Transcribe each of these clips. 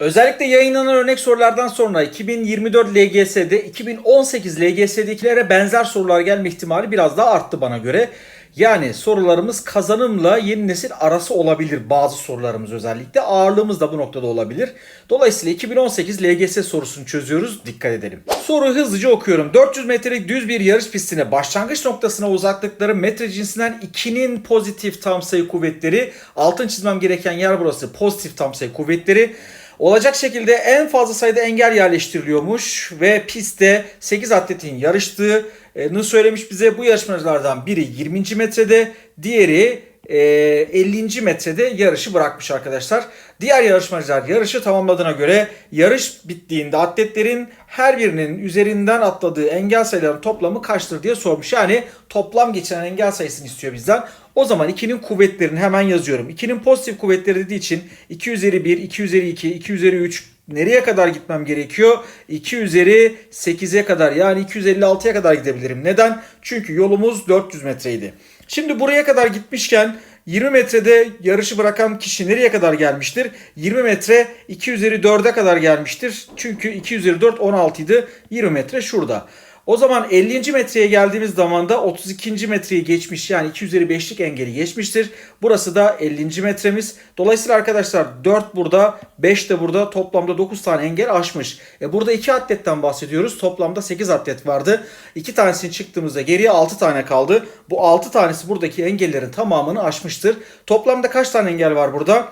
Özellikle yayınlanan örnek sorulardan sonra 2024 LGS'de 2018 LGS'dekilere benzer sorular gelme ihtimali biraz daha arttı bana göre. Yani sorularımız kazanımla yeni nesil arası olabilir bazı sorularımız özellikle. Ağırlığımız da bu noktada olabilir. Dolayısıyla 2018 LGS sorusunu çözüyoruz. Dikkat edelim. Soruyu hızlıca okuyorum. 400 metrelik düz bir yarış pistine başlangıç noktasına uzaklıkları metre cinsinden 2'nin pozitif tam sayı kuvvetleri. Altın çizmem gereken yer burası. Pozitif tam sayı kuvvetleri. Olacak şekilde en fazla sayıda engel yerleştiriliyormuş ve pistte 8 atletin yarıştığını söylemiş bize. Bu yarışmacılardan biri 20. metrede, diğeri 50. metrede yarışı bırakmış arkadaşlar. Diğer yarışmacılar yarışı tamamladığına göre yarış bittiğinde atletlerin her birinin üzerinden atladığı engel sayılarının toplamı kaçtır diye sormuş. Yani toplam geçen engel sayısını istiyor bizden. O zaman 2'nin kuvvetlerini hemen yazıyorum. 2'nin pozitif kuvvetleri dediği için 2 üzeri 1, 2 üzeri 2, 2 üzeri 3 nereye kadar gitmem gerekiyor? 2 üzeri 8'e kadar yani 256'ya kadar gidebilirim. Neden? Çünkü yolumuz 400 metreydi. Şimdi buraya kadar gitmişken 20 metrede yarışı bırakan kişi nereye kadar gelmiştir? 20 metre 2 üzeri 4'e kadar gelmiştir. Çünkü 2 üzeri 4 16 idi. 20 metre şurada. O zaman 50. metreye geldiğimiz zaman da 32. metreyi geçmiş yani 2 üzeri 5'lik engeli geçmiştir. Burası da 50. metremiz. Dolayısıyla arkadaşlar 4 burada 5 de burada toplamda 9 tane engel aşmış. E burada 2 atletten bahsediyoruz. Toplamda 8 atlet vardı. 2 tanesini çıktığımızda geriye 6 tane kaldı. Bu 6 tanesi buradaki engellerin tamamını aşmıştır. Toplamda kaç tane engel var burada?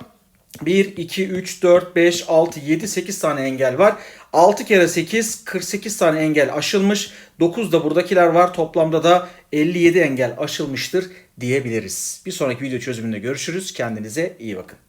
1, 2, 3, 4, 5, 6, 7, 8 tane engel var. 6 kere 8, 48 tane engel aşılmış. 9 da buradakiler var. Toplamda da 57 engel aşılmıştır diyebiliriz. Bir sonraki video çözümünde görüşürüz. Kendinize iyi bakın.